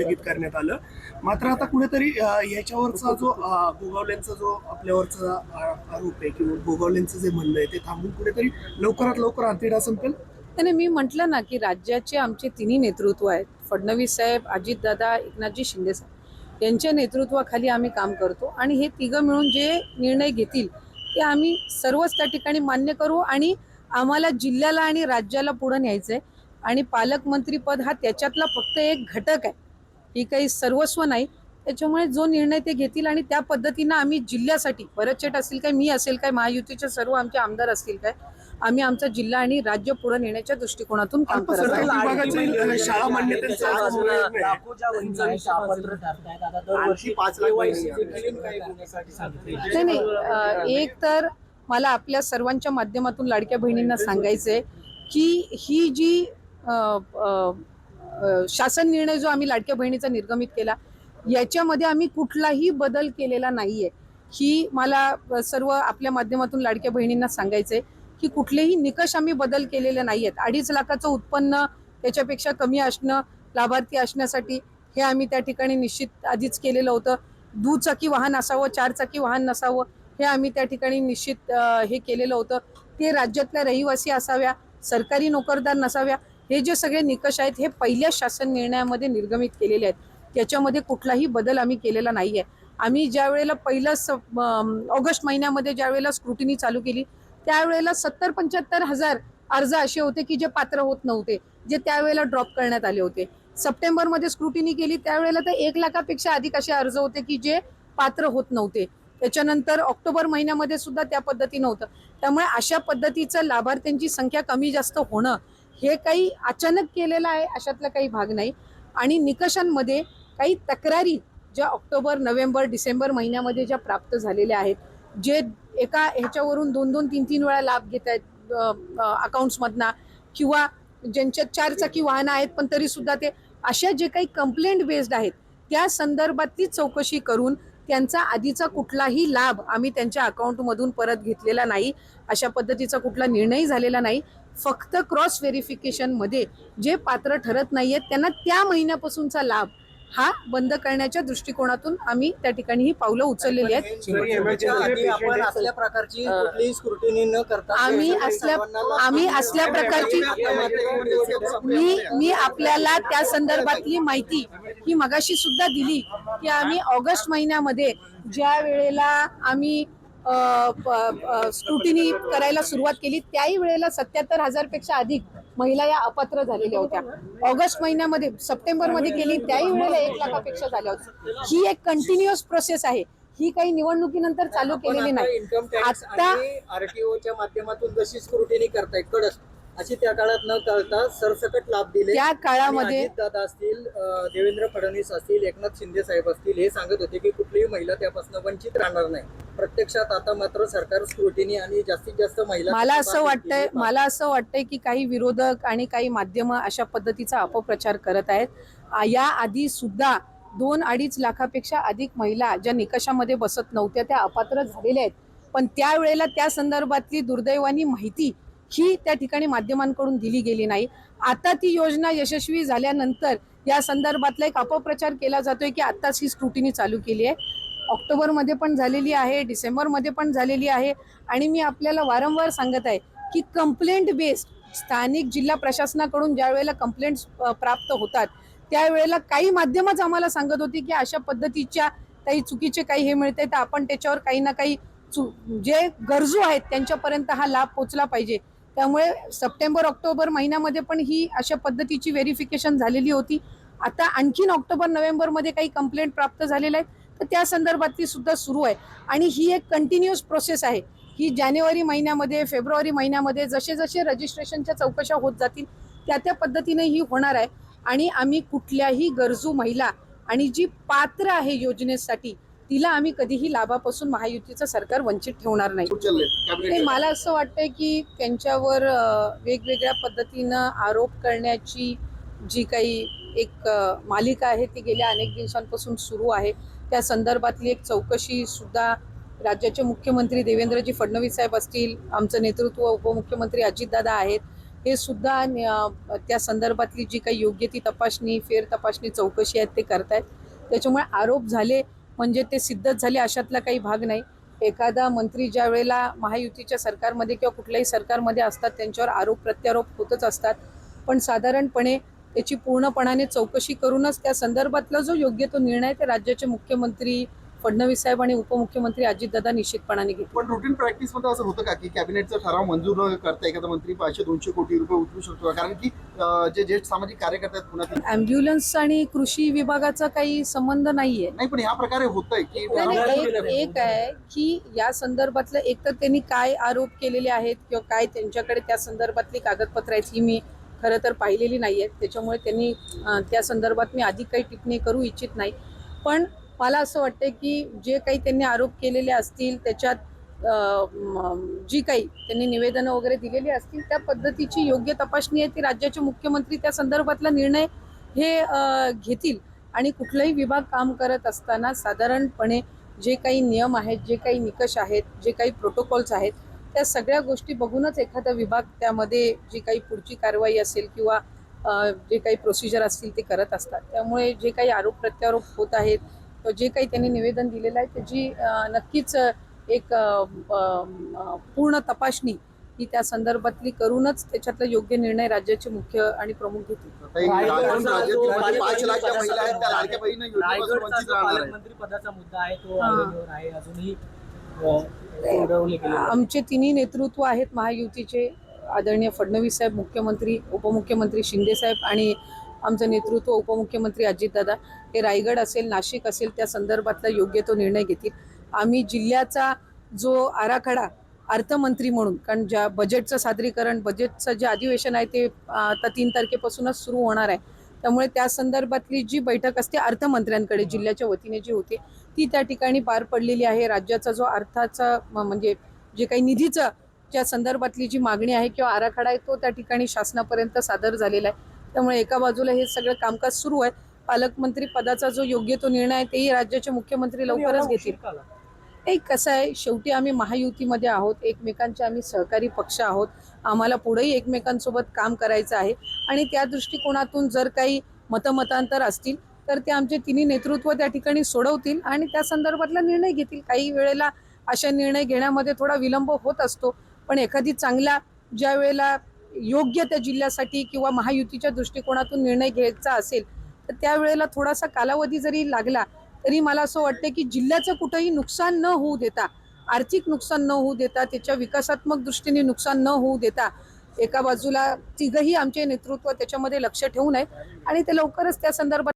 स्थगित करण्यात आलं. मात्र आता कुठेतरी याच्यावरचा जो गोगावल्यांचा जो आपल्यावरचा आरोप आहे किंवा गोगावल्यांचं जे म्हणणं आहे ते थांबून कुठेतरी लवकरात लवकर आतिडा संपेल? त्याने मी म्हटलं ना की राज्याचे आमचे तिन्ही नेतृत्व आहेत. फडणवीस साहेब अजितदादा एकनाथजी शिंदे साहेब. यांच्या नेतृत्वाखाली आम्ही काम करतो आणि हे तिघं मिळून जे निर्णय घेतील ते आम्ही सर्वच त्या ठिकाणी मान्य करू आणि आम्हाला जिल्ह्याला आणि राज्याला पुढं न्यायचं आहे आणि पालकमंत्रीपद हा त्याच्यातला फक्त एक घटक आहे. ही काही सर्वस्व नाही. त्याच्यामुळे जो निर्णय ते घेतील आणि त्या पद्धतीनं आम्ही जिल्ह्यासाठी भरतशेठ असेल काय मी असेल काय महायुतीचे सर्व आमचे आमदार असतील काय आम्ही आमचा जिल्हा आणि राज्य पुढे नेण्याच्या दृष्टिकोनातून काम करत नाही नाही एक तर मला आपल्या सर्वांच्या माध्यमातून लाडक्या बहिणींना सांगायचंय की ही जी शासन निर्णय जो आम्ही लाडक्या बहिणीचा निर्गमित केला याच्यामध्ये आम्ही कुठलाही बदल केलेला नाहीये. ही मला सर्व आपल्या माध्यमातून लाडक्या बहिणींना सांगायचंय की कुठलेही निकष आम्ही बदल केलेले नाही आहेत अडीच लाखाचं उत्पन्न त्याच्यापेक्षा कमी असणं लाभार्थी असण्यासाठी हे आम्ही त्या ठिकाणी निश्चित आधीच केलेलं होतं. दुचाकी वाहन असावं चारचाकी वाहन नसावं हे आम्ही त्या ठिकाणी निश्चित हे केलेलं होतं. ते राज्यातल्या रहिवासी असाव्या सरकारी नोकरदार नसाव्या हे जे सगळे निकष आहेत हे पहिल्या शासन निर्णयामध्ये निर्गमित केलेले आहेत. त्याच्यामध्ये कुठलाही बदल आम्ही केलेला नाही आहे आम्ही ज्या वेळेला पहिलं स ऑगस्ट महिन्यामध्ये ज्या वेळेला स्क्रुटिनी चालू केली त्यावेळेला सत्तर पंच्याहत्तर हजार अर्ज असे होते की जे पात्र होत नव्हते जे त्यावेळेला ड्रॉप करण्यात आले होते. सप्टेंबरमध्ये स्क्रुटिनी केली त्यावेळेला तर एक लाखापेक्षा अधिक असे अर्ज होते की जे पात्र होत नव्हते. त्याच्यानंतर ऑक्टोबर महिन्यामध्ये सुद्धा त्या पद्धती नव्हतं त्यामुळे अशा पद्धतीचं लाभार्थ्यांची संख्या कमी जास्त होणं हे काही अचानक केलेलं आहे अशातला काही भाग नाही. आणि निकषांमध्ये काही तक्रारी ज्या ऑक्टोबर नोव्हेंबर डिसेंबर महिन्यामध्ये ज्या प्राप्त झालेल्या आहेत जे एका ह्याच्यावरून दोन दोन तीन तीन वेळा लाभ घेत आहेत अकाउंट्समधना किंवा ज्यांच्या चार चाकी वाहनं आहेत पण तरी सुद्धा ते अशा जे काही कंप्लेंट बेस्ड आहेत त्या संदर्भातली चौकशी करून त्यांचा आधीचा कुठलाही लाभ आम्ही त्यांच्या अकाउंटमधून परत घेतलेला नाही अशा पद्धतीचा कुठला निर्णय झालेला नाही. फक्त क्रॉस व्हेरिफिकेशनमध्ये जे पात्र ठरत नाहीयेत त्यांना त्या महिन्यापासूनचा लाभ हा बंद करण्याच्या दृष्टिकोनातून आम्ही त्या ठिकाणी ही पावलं उचललेली आहेत. आपण असल्या प्रकारची कुठलीही स्क्रुटिनी न करता आम्ही असल्या आम्ही असल्या प्रकारची मी मी आपल्याला त्या संदर्भातली माहिती ही मगाशी सुद्धा दिली की आम्ही ऑगस्ट महिन्यामध्ये ज्या वेळेला आम्ही स्क्रुटिनी करायला सुरुवात केली. त्याही वेळेला सत्याहत्तर हजारपेक्षा अधिक महिला या अपात्र झालेल्या होत्या. ऑगस्ट महिन्यामध्ये सप्टेंबरमध्ये केली त्याही वेळेला एक लाखापेक्षा झाल्या होत्या. ही एक कंटिन्युअस प्रोसेस आहे. ही काही निवडणुकीनंतर चालू केलेली नाही. आता आरटीओच्या माध्यमातून जशी स्क्रुटिनी करताय कडक. अशी त्या काळात न करता सरसकट लाभ दिले. त्या काळामध्ये दादा असतील देवेंद्र फडणवीस असतील एकनाथ शिंदे साहेब असतील हे सांगत होते की कुठलीही महिला त्यापासून वंचित राहणार नाही. प्रत्यक्षात आता मात्र सरकार स्क्रुटिनी आणि जास्तीत जास्त महिला मला असं वाटतंय मला असं वाटतंय की काही विरोधक आणि काही माध्यम अशा पद्धतीचा अपप्रचार करत आहेत. या आधी सुद्धा दोन अडीच लाखापेक्षा अधिक महिला ज्या निकषामध्ये बसत नव्हत्या त्या अपात्र झालेल्या आहेत. पण त्यावेळेला त्या संदर्भातली दुर्दैवानी माहिती ही त्या ठिकाणी माध्यमांकडून दिली गेली नाही. आता ती योजना यशस्वी झाल्यानंतर या संदर्भातला एक अपप्रचार केला जातोय की आत्ताच ही स्क्रुटिनी चालू केली आहे. ऑक्टोबरमध्ये पण झालेली आहे डिसेंबरमध्ये पण झालेली आहे. आणि मी आपल्याला वारंवार सांगत आहे की कंप्लेंट बेस्ड स्थानिक जिल्हा प्रशासनाकडून ज्या वेळेला कंप्लेंट्स प्राप्त होतात त्यावेळेला काही माध्यमच आम्हाला सांगत होती की अशा पद्धतीच्या काही चुकीचे काही हे मिळते तर आपण त्याच्यावर काही ना काही चु जे गरजू आहेत त्यांच्यापर्यंत हा लाभ पोचला पाहिजे. त्यामुळे सप्टेंबर ऑक्टोबर महिन्यामध्ये पण ही अशा पद्धतीची व्हेरिफिकेशन झालेली होती. आता आणखीन ऑक्टोबर नोव्हेंबरमध्ये काही कंप्लेंट प्राप्त झालेल्या आहेत. तर त्या संदर्भातली सुद्धा सुरू आहे. आणि ही एक कंटिन्युअस प्रोसेस आहे. ही जानेवारी महिन्यामध्ये फेब्रुवारी महिन्यामध्ये जसे जसे रजिस्ट्रेशनच्या चौकशा होत जातील त्या त्या पद्धतीने ही होणार आहे. आणि आम्ही कुठल्याही गरजू महिला आणि जी पात्र आहे योजनेसाठी तिला आम्ही कधीही लाभापासून महायुतीचं सरकार वंचित ठेवणार नाही. मला असं वाटतंय की त्यांच्यावर वेगवेगळ्या पद्धतीनं आरोप करण्याची जी काही एक मालिका आहे ती गेल्या अनेक दिवसांपासून सुरू आहे. त्या संदर्भातली एक चौकशी सुद्धा राज्याचे मुख्यमंत्री देवेंद्रजी फडणवीस साहेब असतील आमचं नेतृत्व उपमुख्यमंत्री अजितदादा आहेत हे सुद्धा त्या संदर्भातली जी काही योग्य ती तपासणी फेर तपासणी चौकशी आहेत ते करतायत. त्याच्यामुळे आरोप झाले म्हणजे ते सिद्धच झाले अशातला काही भाग नाही. एखादा मंत्री ज्या वेळेला महायुतीच्या सरकारमध्ये किंवा कुठल्याही सरकारमध्ये असतात त्यांच्यावर आरोप प्रत्यारोप होतच असतात. पण साधारणपणे त्याची पूर्णपणाने चौकशी करूनच त्या संदर्भातला जो योग्य तो निर्णय ते राज्याचे मुख्यमंत्री फडणवीस साहेब आणि उपमुख्यमंत्री अजितदादा निश्चितपणाने घेतील. पण रुटीन प्रॅक्टिसमध्ये असं होतं का की कॅबिनेटचा ठराव मंजूर न करता एखादा मंत्री पाचशे दोनशे कोटी रुपये उचलू शकतो? कारण की अं, जे ज्येष्ठ सामाजिक कार्यकर्ते आहेत पुण्यातील अँब्युलन्स आणि कृषी विभागाचा काही संबंध नाहीये. नाही पण ह्या प्रकारे होतंय की नाही, नाही, ठराव- एक एक आहे की या संदर्भातलं एक तर त्यांनी काय आरोप केलेले आहेत किंवा काय त्यांच्याकडे त्या संदर्भातली कागदपत्र आहेत ही मी खरं तर पाहिलेली नाही आहेत त्याच्यामुळे त्यांनी अं, त्या संदर्भात मी अधिक काही टिप्पणी करू इच्छित नाही. पण मला असं वाटतं की जे काही त्यांनी आरोप केलेले असतील त्याच्यात जी काही त्यांनी निवेदनं वगैरे दिलेली असतील त्या पद्धतीची योग्य तपासणी आहे ती राज्याचे मुख्यमंत्री त्या संदर्भातला निर्णय हे घेतील. आणि कुठलाही विभाग काम करत असताना साधारणपणे जे काही नियम आहेत जे काही निकष आहेत जे काही प्रोटोकॉल्स आहेत त्या सगळ्या गोष्टी बघूनच एखादा विभाग त्यामध्ये जी काही पुढची कारवाई असेल किंवा जे काही प्रोसिजर असतील ते करत असतात. त्यामुळे जे काही आरोप प्रत्यारोप होत आहेत जे काही त्यांनी निवेदन दिलेलं आहे त्याची नक्कीच एक पूर्ण तपासणी ही त्या संदर्भातली करूनच त्याच्यातला योग्य निर्णय राज्याचे मुख्य आणि प्रमुख घेतील. आमचे तिन्ही नेतृत्व आहेत महायुतीचे आदरणीय फडणवीस साहेब मुख्यमंत्री उपमुख्यमंत्री शिंदे साहेब आणि आमचं नेतृत्व उपमुख्यमंत्री अजितदादा हे रायगड असेल नाशिक असेल त्या संदर्भातला योग्य तो निर्णय घेतील. आम्ही जिल्ह्याचा जो आराखडा अर्थमंत्री म्हणून कारण ज्या बजेटचं सादरीकरण बजेटचं जे अधिवेशन आहे ते आता तीन तारखेपासूनच सुरू होणार आहे. त्यामुळे त्या संदर्भातली जी बैठक असते अर्थमंत्र्यांकडे जिल्ह्याच्या वतीने जी होते ती त्या ठिकाणी पार पडलेली आहे. राज्याचा जो अर्थाचा म्हणजे जे काही निधीचं ज्या संदर्भातली जी मागणी आहे किंवा आराखडा आहे तो त्या ठिकाणी शासनापर्यंत सादर झालेला आहे. त्यामुळे एका बाजूला हे सगळं कामकाज सुरू आहे. पालकमंत्री पदाचा जो योग्य तो निर्णय आहे तेही राज्याचे मुख्यमंत्री लवकरच घेतील? एक कसं आहे शेवटी आम्ही महायुतीमध्ये आहोत एकमेकांचे आम्ही सहकारी पक्ष आहोत. आम्हाला पुढेही एकमेकांसोबत काम करायचं आहे. आणि त्या दृष्टिकोनातून जर काही मतमतांतर असतील तर ते आमचे तिन्ही नेतृत्व त्या ठिकाणी सोडवतील आणि त्या संदर्भातला निर्णय घेतील. काही वेळेला अशा निर्णय घेण्यामध्ये थोडा विलंब होत असतो पण एखादी चांगला ज्या वेळेला योग्य त्या जिल्ह्यासाठी किंवा महायुतीच्या दृष्टिकोनातून निर्णय घ्यायचा असेल तर त्यावेळेला थोडासा कालावधी जरी लागला तरी मला असं वाटतं की जिल्ह्याचं कुठंही नुकसान न होऊ देता आर्थिक नुकसान न होऊ देता त्याच्या विकासात्मक दृष्टीने नुकसान न होऊ देता एका बाजूला तिघही आमचे नेतृत्व त्याच्यामध्ये लक्ष ठेवून आहे आणि ते लवकरच त्या संदर्भात